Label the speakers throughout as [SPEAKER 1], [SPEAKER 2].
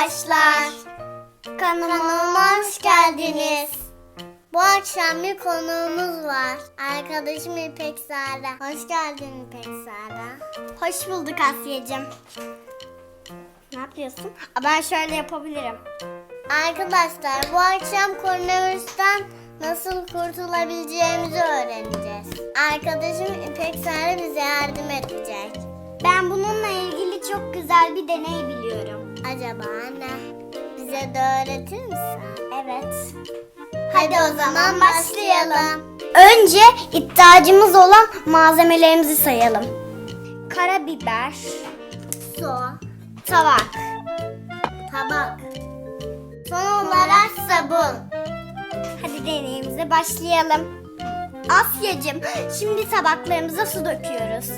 [SPEAKER 1] arkadaşlar. Kanalıma hoş geldiniz. Bu akşam bir konuğumuz var. Arkadaşım İpek Sara. Hoş geldin İpek Sara. Hoş bulduk Asya'cığım. Ne yapıyorsun? Aa, Ben şöyle yapabilirim. Arkadaşlar bu akşam koronavirüsten nasıl kurtulabileceğimizi öğreneceğiz. Arkadaşım İpek Sara bize yardım edecek. Ben bununla ilgili çok güzel bir deney biliyorum. Acaba ne? Bize de öğretir misin? Evet. Hadi o zaman başlayalım. Önce ihtiyacımız olan malzemelerimizi sayalım. Karabiber, su, tabak, tabak. Son olarak sabun. Hadi deneyimize başlayalım. Asyacığım, şimdi tabaklarımıza su döküyoruz.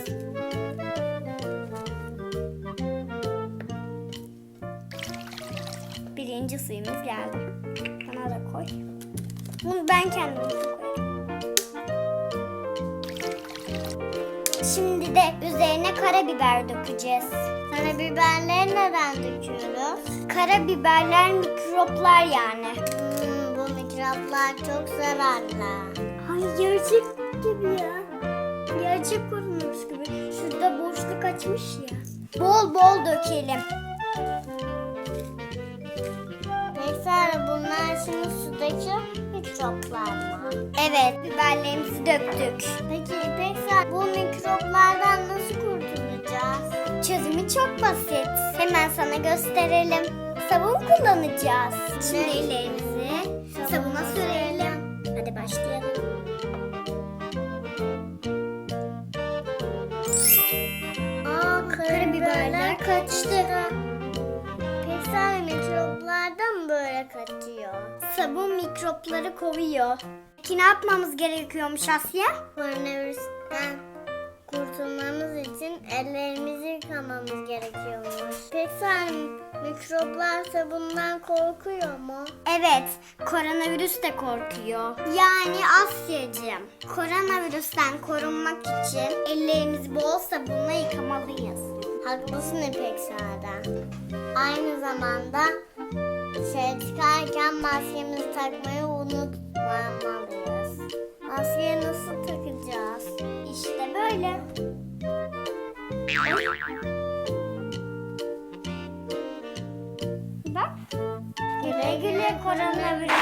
[SPEAKER 1] Birinci suyumuz geldi. Bana da koy. Bunu ben kendim koyayım. Şimdi de üzerine karabiber dökeceğiz. Karabiberleri neden döküyoruz? Karabiberler mikroplar yani. Hmm, bu mikroplar çok zararlı. Ay gerçek gibi ya. Gerçek kurumuş gibi. Şurada boşluk açmış ya. Bol bol dökelim. Peki bunlar şimdi sudaki mikroplar mı? Evet, biberlerimizi döktük. Peki İpek bu mikroplardan nasıl kurtulacağız? Çözümü çok basit. Hemen sana gösterelim. Sabun kullanacağız. Şimdi ellerimizi sabuna sürelim. Hadi başlayalım. Aa, karabiberler kaçtı. Kaçıyor? Sabun mikropları kovuyor. Peki ne yapmamız gerekiyormuş Asya? Koronavirüsten kurtulmamız için ellerimizi yıkamamız gerekiyormuş. Peki sen mikroplar sabundan korkuyor mu? Evet, koronavirüs de korkuyor. Yani Asya'cığım, koronavirüsten korunmak için ellerimizi bol sabunla yıkamalıyız. Haklısın İpek Sara. Aynı zamanda çıkarken maskemizi takmayı unutmamalıyız. Maskeyi nasıl takacağız? İşte böyle. Bak. Güle güle koronavirüs